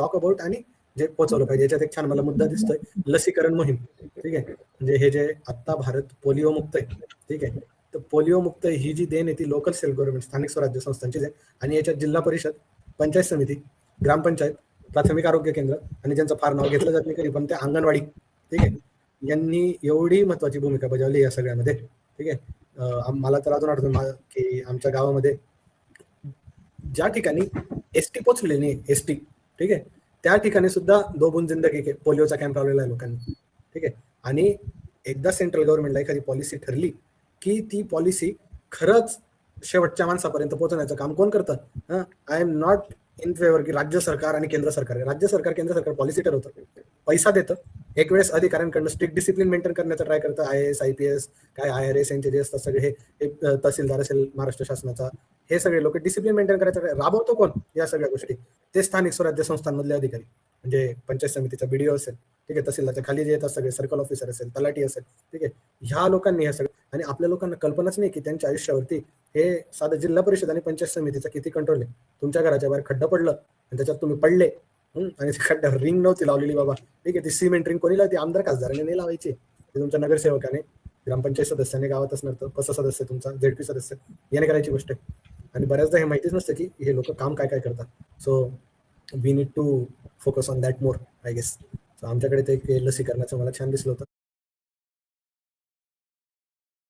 Talk about आणि जे पोहोचवलं पाहिजे. याच्यात एक छान मला मुद्दा दिसतोय. लसीकरण मोहीम. ठीक आहे? म्हणजे हे जे आता भारत पोलिओ मुक्त आहे. ठीक आहे? तर पोलिओ मुक्त ही जी देण आहे ती लोकल सेल्फ गव्हर्नमेंट स्थानिक स्वराज्य संस्थांचीच आहे आणि याच्यात जिल्हा परिषद पंचायत समिती ग्रामपंचायत प्राथमिक आरोग्य केंद्र आणि ज्यांचं फार नाव घेतलं जात नाही कधी पण ते अंगणवाडी. ठीक आहे? यांनी एवढी महत्वाची भूमिका बजावली या सगळ्यामध्ये. ठीक आहे? मला तर अजून आठवतं की आमच्या गावामध्ये ज्या ठिकाणी एस टी पोचले नाही एस टी ठीक आहे? त्या ठिकाणी सुद्धा दो जिंदगी के पोलिओचा कॅम्प लावलेला आहे लोकांनी. ठीक आहे? आणि एकदा सेंट्रल गव्हर्नमेंटला एखादी पॉलिसी ठरली की ती पॉलिसी खरंच शेवटच्या माणसापर्यंत पोहोचवण्याचं काम कोण करतं? I am not in favour की राज्य सरकार आणि केंद्र सरकार. राज्य सरकार केंद्र सरकार पॉलिसी ठरवतं. पैसा देतं. एक वेळेस अधिकाऱ्यांकडनं स्ट्रिक्ट डिसिप्लिन मेंटेन करण्याचा ट्राय करतं. I S I P S काय आय आर एस यांचे जे असतात सगळे हे तहसीलदार असेल महाराष्ट्र शासनाचा हे सगळे लोक डिसिप्लिन मेंटेन करायचं. राबवतो कोण? या सगळ्या गोष्टी. ते स्थानिक स्वराज्य संस्थांमधले अधिकारी. म्हणजे पंचायत समितीचा बीडीओ असेल ठीक आहे तहसीलदारच्या खाली जे येतात सगळे सर्कल ऑफिसर असेल तलाठी असेल ठीक आहे ह्या लोकांनी हे सगळं आणि आपल्या लोकांना कल्पनाच नाही की त्यांच्या आयुष्यावरती हे साधं जिल्हा परिषद आणि पंचायत समितीचा किती कंट्रोल आहे. तुमच्या घराच्या बाहेर खड्डा पडलं आणि त्याच्यात तुम्ही पडले आणि खड्ड्यावर रिंग नव्हती लावलेली बाबा. ठीक आहे ती सिमेंट रिंग कोणी लावती? आमदार खासदाराने नाही लावायची. ते तुमच्या नगरसेवकाने ग्रामपंचायत सदस्याने गावात असणार तर कसं सदस्य तुमचा झेडपी सदस्य याने करायची गोष्ट आहे. आणि बऱ्याचदा हे माहितीच नसतं की हे लोक काम काय काय करतात. So we need to focus on that more I guess तर आमच्याकडे ते एक लसीकरणाचं मला छान दिसलं होतं.